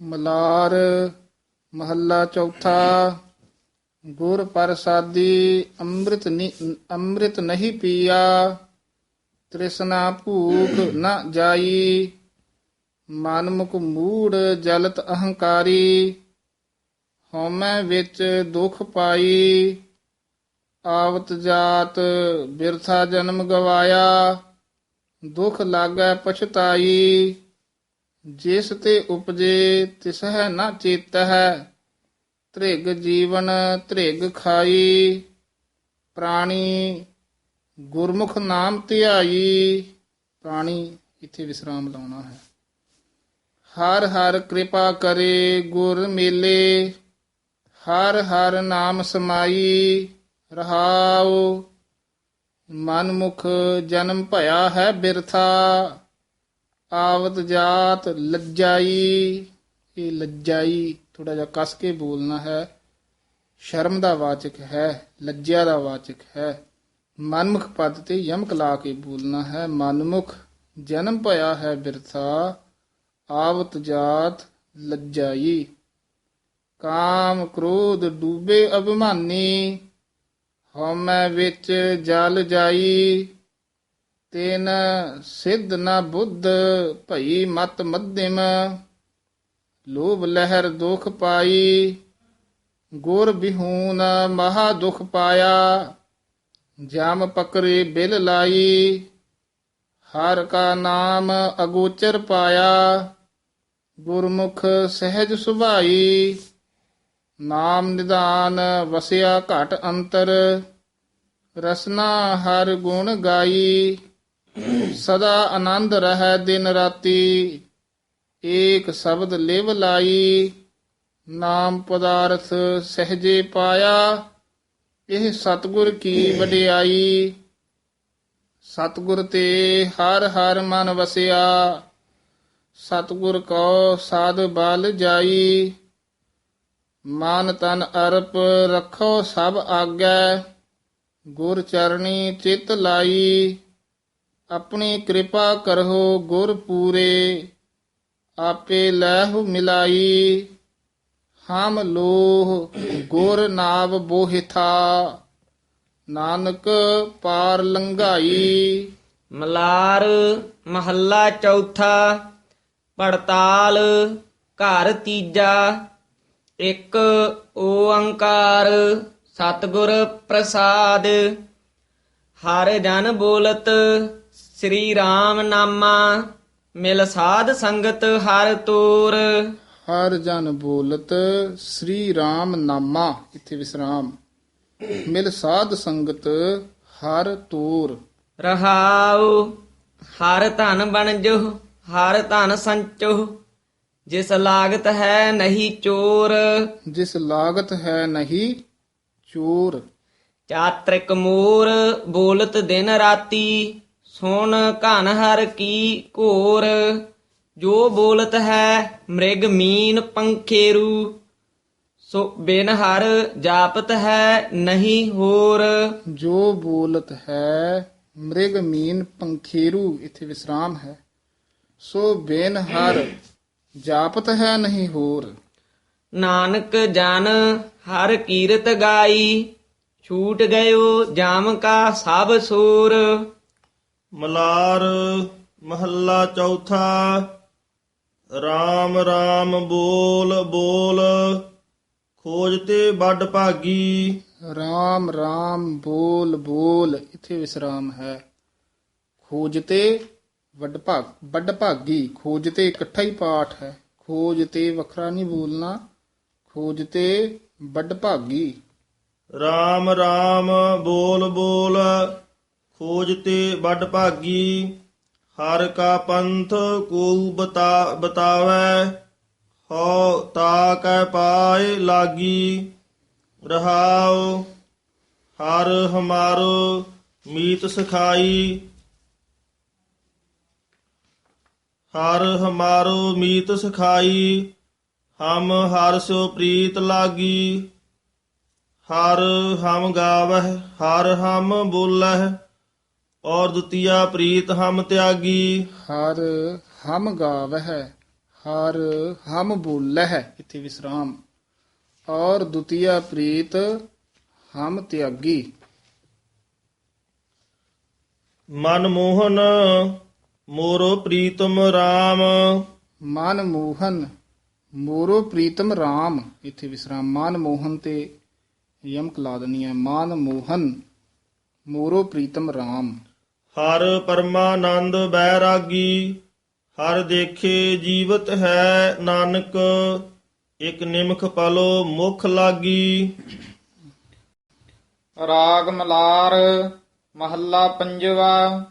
ਮਲਾਰ, ਮਹੱਲਾ ਚੌਥਾ, ਗੁਰ ਪ੍ਰਸਾਦੀ, ਅੰਮ੍ਰਿਤ ਨੀ, ਅੰਮ੍ਰਿਤ ਨਹੀਂ ਪੀਆ, ਤ੍ਰਿਸ਼ਨਾ ਭੂਖ ਨਾ ਜਾਈ, ਮਨਮੁਖ ਮੂੜ ਜਲਤ ਅਹੰਕਾਰੀ, ਹਉਮੈ ਵਿੱਚ ਦੁਖ ਪਾਈ, ਆਵਤ ਜਾਤ ਬਿਰਥਾ ਜਨਮ ਗਵਾਇਆ, ਦੁਖ ਲਾਗੈ ਪਛਤਾਈ। ਜਿਸ ਤੇ ਉਪਜੇ ਤਿਸਹਿ ਨ ਚੇਤਹਿ ਤ੍ਰਿਗ ਜੀਵਨ ਤ੍ਰਿਗ ਖਾਈ, ਪ੍ਰਾਣੀ ਗੁਰਮੁਖ ਨਾਮ ਧਿਆਈ, ਪ੍ਰਾਣੀ ਇੱਥੇ ਵਿਸਰਾਮ ਲਾਉਣਾ ਹੈ। ਹਰ ਹਰ ਕਿਰਪਾ ਕਰੇ, ਗੁਰ ਮੇਲੇ, ਹਰ ਹਰ ਨਾਮ ਸਮਾਈ, ਰਹਾਉ, ਮਨਮੁਖ ਜਨਮ ਭਇਆ ਹੈ ਬਿਰਥਾ। ਆਵਤ ਜਾਤ ਲੱਜਾਈ, ਇਹ ਲੱਜਾਈ ਥੋੜਾ ਜਿਹਾ ਕਸ ਕੇ ਬੋਲਣਾ ਹੈ। ਸ਼ਰਮ ਦਾ ਵਾਚਕ ਹੈ, ਲੱਜਿਆ ਦਾ ਵਾਚਕ ਹੈ। ਮਨਮੁਖ ਪਦ ਤੇ ਯਮਕ ਲਾ ਕੇ ਬੋਲਣਾ ਹੈ। ਮਨਮੁਖ ਜਨਮ ਭਇਆ ਹੈ ਬਿਰਥਾ, ਆਵਤ ਜਾਤ ਲੱਜਾਈ। ਕਾਮ ਕ੍ਰੋਧ ਡੂਬੇ ਅਭਿਮਾਨੀ, ਹਉਮੈ ਵਿੱਚ ਜਲ ਜਾਈ। ਤੇਨ ਸਿੱਧ ਨ ਬੁੱਧ ਭਈ ਮਤ ਮਧਿਮ, ਲੋਭ ਲਹਿਰ ਦੁਖ ਪਾਈ, ਗੁਰ ਬਿਹੂਨ ਮਹਾ ਦੁਖ ਪਾਇਆ, ਜਾਮ ਪਕਰੇ ਬਿਲ ਲਾਈ, ਹਰ ਕਾ ਨਾਮ ਅਗੋਚਰ ਪਾਇਆ, ਗੁਰਮੁਖ ਸਹਿਜ ਸੁਭਾਈ, ਨਾਮ ਨਿਦਾਨ ਵਸਿਆ ਘਟ ਅੰਤਰ, ਰਸਨਾ ਹਰ ਗੁਣ ਗਾਈ ਸਦਾ ਆਨੰਦ ਰਹਿ ਦਿਨ ਰਾਤੀ, ਏਕ ਸ਼ਬਦ ਲਿਵ ਲਾਈ, ਨਾਮ ਪਦਾਰਥ ਸਹਜੇ ਪਾਇਆ, ਇਹ ਸਤਗੁਰ ਕੀ ਵਡਿਆਈ? ਸਤਗੁਰ ਤੇ ਹਰ ਹਰ ਮਨ ਵਸਿਆ, ਸਤਗੁਰ ਕੋ ਸਾਧ ਬਲ ਜਾਈ, ਮਨ ਤਨ ਅਰਪ ਰੱਖੋ ਸਭ ਆਗੈ, ਗੁਰ ਚਰਣੀ ਚਿਤ ਲਾਈ। ਆਪਣੀ ਕਿਰਪਾ ਕਰੋ, ਗੁਰ ਪੂਰੇ, ਆਪੇ ਲਹਿ ਮਿਲਾਈ। ਹਮ ਲੋਹ, ਗੁਰ ਨਾਵ ਬੋਹਿਥਾ। ਨਾਨਕ ਪਾਰ ਲੰਘਾਈ। ਮਲਾਰ ਮਹੱਲਾ ਚੌਥਾ, ਪੜਤਾਲ ਘਰ ਤੀਜਾ। ਇੱਕ ਓੰਕਾਰ ਸਤਿਗੁਰ ਪ੍ਰਸਾਦ। ਹਰ ਜਨ ਬੋਲਤ ਸ੍ਰੀ ਰਾਮ ਨਾਮਾ ਮਿਲ ਸਾਧ ਸੰਗਤ ਹਰ ਤੂਰ। ਹਰ ਜਨ ਬੋਲਤ ਸ੍ਰੀ ਰਾਮ ਨਾਮਾ ਇੱਥੇ ਵਿਸਰਾਮ। ਮਿਲ ਸਾਧ ਸੰਗਤ ਹਰ ਤੂਰ। ਰਹਾਉ ਹਰ ਧਨ ਬਣਜੋ ਹਰ ਧਨ ਸੰਚੋ ਜਿਸ ਲਾਗਤ ਹੈ ਨਹੀਂ ਚੋਰ। ਜਿਸ ਲਾਗਤ ਹੈ ਨਹੀਂ ਚੋਰ। ਚਾਤ੍ਰਿਕ ਮੂਰ ਬੋਲਤ ਦਿਨ ਰਾਤੀ। ਸੁਣ ਘਨ ਹਰ ਕੀ ਘੋਰ ਜੋ ਬੋਲਤ ਹੈ ਮ੍ਰਿਗ ਮੀਨ ਪੰਖੇਰੂ ਸੋ ਬਿਨ ਹਰ ਜਾਪਤ ਹੈ ਨਹੀਂ ਹੋਰ। ਜੋ ਬੋਲਤ ਹੈ ਮ੍ਰਿਗ ਮੀਨ ਪੰਖੇਰੂ ਇੱਥੇ ਵਿਸਰਾਮ ਹੈ। ਸੋ ਬੇਨ ਹਰ ਜਾਪਤ ਹੈ ਨਹੀਂ ਹੋਰ। ਨਾਨਕ ਜਨ ਹਰ ਕੀਰਤ ਗਾਈ ਛੂਟ ਗਇਓ ਜਾਮ ਕਾ ਸਭ ਸੂਰ। ਮਲਾਰ ਮਹੱਲਾ ਚੌਥਾ RAM RAM ਬੋਲ ਬੋਲ ਖੋਜ ਤੇ ਵੱਡ ਭਾਗੀ। ਰਾਮ ਰਾਮ ਬੋਲ ਬੋਲ ਇੱਥੇ ਵਿਸਰਾਮ ਹੈ। ਖੋਜ ਤੇ ਵੱਡ ਭਾਗ ਵੱਡ ਭਾਗੀ ਖੋਜ ਤੇ ਇਕੱਠਾ ਹੀ ਪਾਠ ਹੈ। ਖੋਜ ਤੇ ਵੱਖਰਾ ਨਹੀਂ ਬੋਲਣਾ ਖੋਜ ਤੇ ਵੱਡ ਭਾਗੀ। RAM RAM ਬੋਲ ਬੋਲ ਖੋਜ ਤੇ ਵੱਡ ਭਾਗੀ, ਹਰ ਕਾ ਪੰਥ ਕੋ ਬਤਾ, ਬਤਾਵੈ ਹੋ ਤਾ ਕੈ ਪਾਏ ਲਾਗੀ, ਰਹਾਉ, ਹਰ ਹਮਾਰੋ ਮੀਤ ਸਖਾਈ। ਹਰ ਹਮਾਰੋ ਮੀਤ ਸਖਾਈ, ਹਮ ਹਰ ਸੋ ਪ੍ਰੀਤ ਲਾਗੀ। ਹਰ ਹਮ ਗਾਵਹਿ, ਹਰ ਹਮ ਬੋਲਹਿ ਔਰ ਦੁਤੀਆ ਪ੍ਰੀਤ ਹਮ ਤਿਆਗੀ। ਹਰ ਹਮ ਗਾਵਹਿ ਹਰ ਹਮ ਬੋਲੇ ਹੈ ਇੱਥੇ ਵਿਸਰਾਮ। ਔਰ ਦੁਤੀਆ ਪ੍ਰੀਤ ਹਮ ਤਿਆਗੀ। ਮਨ ਮੋਹਨ ਮੋਰੋ ਪ੍ਰੀਤਮ RAM ਮਨ ਮੋਹਨ ਮੋਰੋ ਪ੍ਰੀਤਮ RAM ਇੱਥੇ ਵਿਸਰਾਮ। ਮਨ ਮੋਹਨ ਤੇ ਯਮਕ ਲਾ ਦੇਣੀ ਹੈ। ਮਨ ਮੋਹਨ ਮੋਰੋ ਪ੍ਰੀਤਮ RAM ਹਰ ਪਰਮਾਨੰਦ ਬੈਰਾਗੀ, ਹਰ ਦੇਖੇ ਜੀਵਤ ਹੈ ਨਾਨਕ, ਇਕ ਨਿਮਖ ਪਲੋ ਮੁਖ ਲਾਗੀ। ਰਾਗ ਮਲਾਰ, ਮਹੱਲਾ ਪੰਜਵਾ,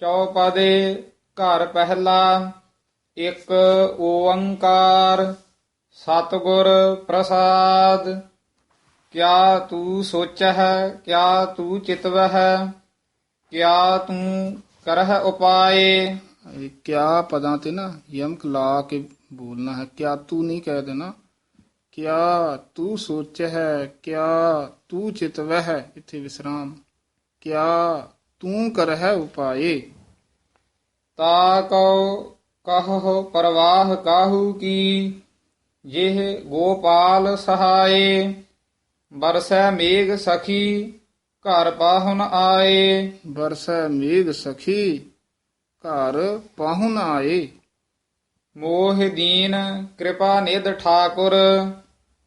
ਚੌਪਦੇ, ਘਰ ਪਹਿਲਾ, ਇਕ ਓੰਕਾਰ, ਸਤਿਗੁਰ ਪ੍ਰਸਾਦ। ਕਿਆ ਤੂੰ ਸੋਚਹਿ, ਕਿਆ ਤੂੰ ਚਿਤਵਹਿ? ਕਿਆ ਤੂੰ ਕਰਹਿ ਉਪਾਏ? ਇਹ ਕਿਆ ਪਦਾਂ ਤੇ ਨਾ ਯਮਕ ਲਾ ਕੇ ਬੋਲਣਾ ਹੈ। ਕਿਆ ਤੂੰ ਨਹੀਂ ਕਹਿ ਦੇਣਾ? ਕਿਆ ਤੂੰ ਸੋਚ ਹੈ ਕਿਆ ਤੂੰ ਚਿਤਵ ਹੈ ਇੱਥੇ ਵਿਸਰਾਮ। ਕਿਆ ਤੂੰ ਕਰ ਉਪਾਏ? ਤਾ ਕਉ ਕਹੋ ਪਰਵਾਹ ਕਾਹੂ ਕੀ? ਜਿਹ ਗੋਪਾਲ ਸਹਾਏ ਬਰਸੈ ਮੇਘ ਸਖੀ ਘਰ ਪਾਹੁਨ ਆਏ। ਬਰਸੈ ਮੇਘ ਸਖੀ ਘਰ ਪਾਹੁਨ ਆਏ। ਮੋਹ ਦੀਨ ਕਿਰਪਾ ਨਿਧ ਠਾਕੁਰ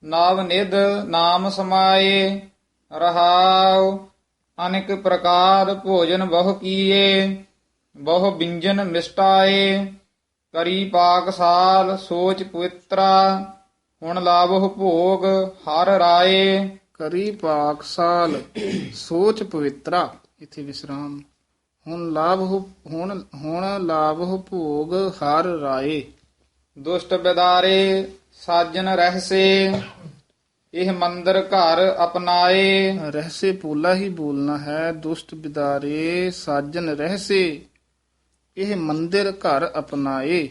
ਨਾਵ ਨਿਧ ਨਾਮ ਸਮਾਏ। ਰਹਾਉ ਅਨੇਕ ਪ੍ਰਕਾਰ ਭੋਜਨ ਬਹੁ ਕੀਏ ਬਹੁ ਬਿੰਜਨ ਮਿਸਟਾਏ। ਕਰੀ ਪਾਕ ਸਾਲ ਸੋਚ ਪਵਿੱਤਰਾ ਹੁਣ ਲਾਵਹੁ ਭੋਗ ਹਰ ਰਾਏ। ਕਰੀ ਪਾਕਸਾਲ ਸੋਚ ਪਵਿੱਤਰਾ। ਇੱਥੇ ਵਿਸਰਾਮ। ਹੁਣ ਲਾਭ ਹੁਣ ਹੁਣ ਲਾਭ ਭੋਗ ਹਰ ਰਾਏ। ਦੁਸ਼ਟ ਬਿਦਾਰੇ ਸਾਜਨ ਰਹਿਸੇ ਇਹ ਮੰਦਰ ਘਰ ਅਪਨਾਏ। ਰਹਿਸੇ ਪੋਲਾ ਹੀ ਬੋਲਣਾ ਹੈ ਦੁਸ਼ਟ ਬਿਦਾਰੇ ਸਾਜਨ ਰਹਿਸੇ ਇਹ ਮੰਦਿਰ ਘਰ ਅਪਨਾਏ।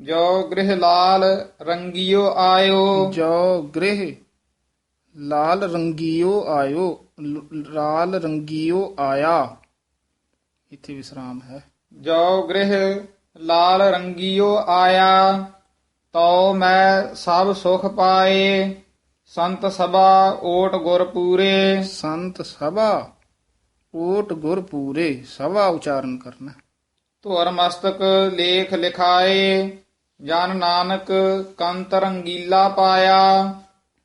ਜੋ ਗ੍ਰਹਿ ਲਾਲ ਰੰਗਿਓ ਆਇਓ। ਜੋ ਗ੍ਰਹਿ ਲਾਲ ਰੰਗੀਓ ਆਇਓ ਲਾਲ ਰੰਗੀਓ ਆਇਆ। ਇੱਥੇ ਵਿਸਰਾਮ ਹੈ। ਜੋ ਗ੍ਰਹਿ ਲਾਲ ਰੰਗਿਓ ਆਇਆ ਤਉ ਮੈਂ ਸਭ ਸੁਖ ਪਾਏ ਸੰਤ ਸਭਾ ਓਟ ਗੁਰ ਪੂਰੇ। ਸੰਤ ਸਭਾ ਓਟ ਗੁਰ ਪੂਰੇ ਸਭਾ ਉਚਾਰਨ ਕਰਨਾ। ਧੁਰ ਮਸਤਕ ਲੇਖ ਲਿਖਾਏ ਜਨ ਨਾਨਕ ਕੰਤ ਰੰਗੀਲਾ ਪਾਇਆ।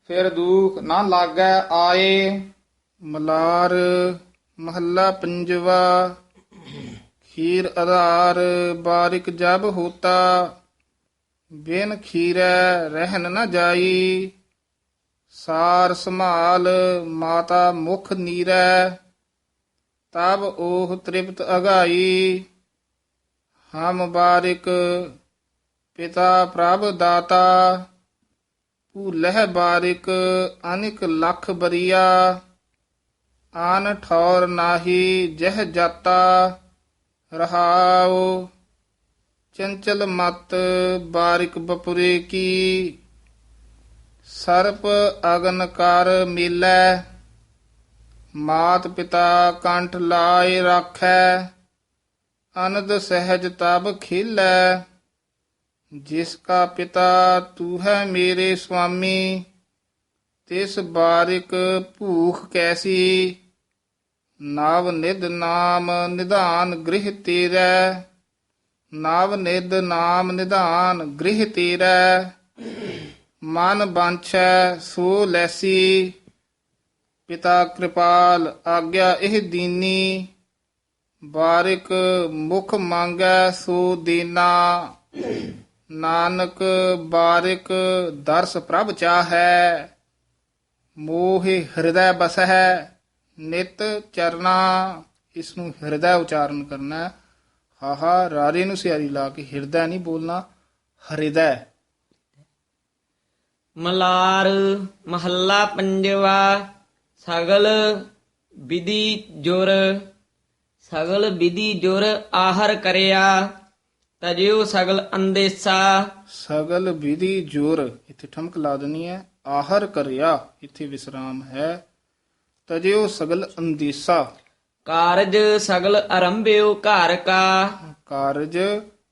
ਫਿਰ ਦੁਖ ਨਾ ਲਾਗੈ ਆਏ, ਮਲਾਰ ਮਹੱਲਾ ਪੰਜਵਾ। ਖੀਰ ਆਧਾਰ ਬਾਰਿਕ ਜਬ ਹੋਤਾ। ਬਿਨ ਖੀਰੈ ਰਹਿਨ ਨ ਜਾਈ। ਸਾਰ ਸੰਭਾਲ, ਮਾਤਾ ਮੁਖ ਨੀਰੈ। ਤਬ ਉਹ ਤ੍ਰਿਪਤ ਅਗਾਈ। ਹਮ ਬਾਰਿਕ ਪਿਤਾ ਪ੍ਰਭ ਦਾਤਾ। ਭੂਲਹਿ ਬਾਰਿਕ ਅਨਿਕ ਲੱਖ ਬਰੀਆ, ਆਨ ਠੌਰ ਨਾਹੀ ਜਹ ਜਾਤਾ, ਰਹਾਉ। ਚੰਚਲ ਮਤ ਬਾਰਿਕ ਬਪੁਰੇ ਕੀ, ਸਰਪ ਅਗਨ ਕਰ ਮਿਲੈ, ਮਾਤ ਪਿਤਾ ਕੰਠ ਲਾਏ ਰਾਖੈ, ਅਨੰਦ ਸਹਿਜ ਤਬ ਖਿਲੈ। ਜਿਸ ਕਾ ਪਿਤਾ ਤੂ ਹੈ ਮੇਰੇ ਸੁਆਮੀ, ਤਿਸ ਬਾਰਿਕ ਭੂਖ ਕੈਸੀ? ਨਾਵ ਨਿਧ ਨਾਮ ਨਿਧਾਨ ਗ੍ਰਹਿ ਤੇਰਾ, ਨਾਵ ਨਿਧ ਨਾਮ ਨਿਧਾਨ ਗ੍ਰਹਿ ਤੇਰਾ। ਮਨ ਬਾਂਛੈ ਸੋ ਲੈਸੀ, ਪਿਤਾ ਕਿਰਪਾਲ ਆਗਿਆ ਇਹ ਦੀਨੀ। ਬਾਰਿਕ ਮੁਖ ਮੰਗੈ ਸੋ ਦੇਨਾ। ਨਾਨਕ ਬਾਰਿਕ ਦਰਸ ਪ੍ਰਭ ਚਾਹੈ, ਮੋਹਿ ਹਿਰਦੈ ਬਸਹਿ, ਨਿਤ ਚਰਨਾ ਇਸ ਨੂੰ ਹਿਰਦੈ ਉਚਾਰਨ ਕਰਨਾ ਹਾਹਾ ਰਾਰੇ ਨੂੰ ਸਿਆਰੀ ਲਾ ਕੇ ਹਿਰਦੈ ਨਹੀਂ ਬੋਲਣਾ, ਹਿਰਦੈ। ਮਲਾਰ ਮਹੱਲਾ ਪੰਜਵਾ, ਸਗਲ ਵਿਧੀ ਜੁਰ, ਸਗਲ ਵਿਧੀ ਜੁਰ ਆਹਰ ਕਰਿਆ। ਤਜਿਓ ਸਗਲ ਅੰਦੇਸਾ। ਸਗਲ ਵਿਧੀ ਜੁਰ ਇੱਥੇ ਠਮਕ ਲਾ ਦੇਣੀ ਹੈ। ਆਹਰ ਕਰਿਆ ਇੱਥੇ ਵਿਸਰਾਮ ਹੈ। ਤਜਿਓ ਸਗਲ ਅੰਦੀਸਾ। ਕਾਰਜ ਸਗਲ ਅਰੰਭਿਓ ਘਰ ਕਾ। ਕਾਰਜ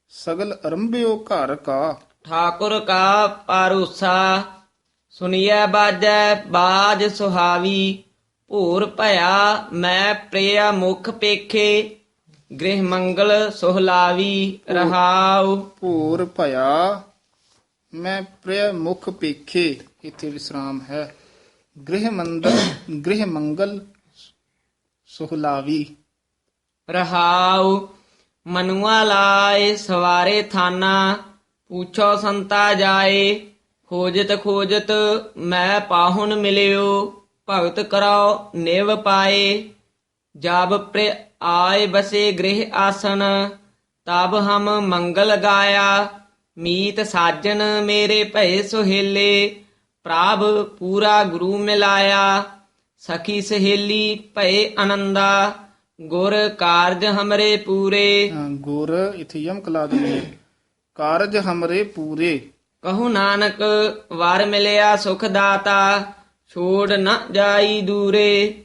ਸਗਲ ਅਰੰਭਿਓ ਘਰ ਕਾ। ਠਾਕੁਰ ਕਾ ਪਾਰੂਸਾ। ਸੁਨੀਐ ਬਾਜੈ ਬਾਜ ਸੁਹਾਵੀ। ਭੂਰ ਭਇਆ ਮੈਂ ਪ੍ਰਿਆ ਮੁਖ ਪੇਖੇ। ਗ੍ਰਹਿ ਮੰਗਲ ਸੁਹਲਾਵੀ ਰਹਾਉ। ਭੂਰ ਭਇਆ ਮੈਂ ਪ੍ਰਿਯ ਮੁਖ ਪੇਖੇ ਇੱਥੇ ਵਿਸਰਾਮ ਹੈ। ਗ੍ਰਹਿ ਮੰਦਲ ਗ੍ਰਹਿ ਮੰਗਲ ਸੁਹਲਾਵੀ। ਰਹਾਉ। ਮਨੁਆ ਲਾਏ ਸਵਾਰੇ ਥਾਨਾ। ਪੁੱਛੋ ਸੰਤਾ ਜਾਏ ਖੋਜਤ ਖੋਜਤ ਮੈਂ ਪਾਹੁਨ ਮਿਲਿਓ। ਭਗਤ ਕਰਾਓ ਨਿਵ ਪਾਏ। ਜਬ ਪ੍ਰ ਆਏ ਬਸੇ ਗ੍ਰਹਿ ਆਸਨ ਤਬ ਹਮ ਮੰਗਲ ਗਾਇਆ। ਮੀਤ ਸਾਜਨ ਮੇਰੇ ਭਏ ਸੁਹੇਲੇ ਪ੍ਰਭ ਪੂਰਾ ਗੁਰੂ ਮਿਲਾਇਆ। ਸਖੀ ਸਹੇਲੀ ਭਏ ਆਨੰਦਾ ਗੁਰ ਕਾਰਜ ਹਮਰੇ ਪੂਰੇ। ਹਾਂ, ਗੁਰ ਇਥੇ ਯਮ ਕਲਾ ਦੇ ਕਾਰਜ ਹਮਰੇ ਪੂਰੇ। ਕਹੂ ਨਾਨਕ ਵਰ ਮਿਲਿਆ ਸੁਖ ਦਾਤਾ ਛੋੜ ਨ ਜਾਈ ਦੂਰੇ।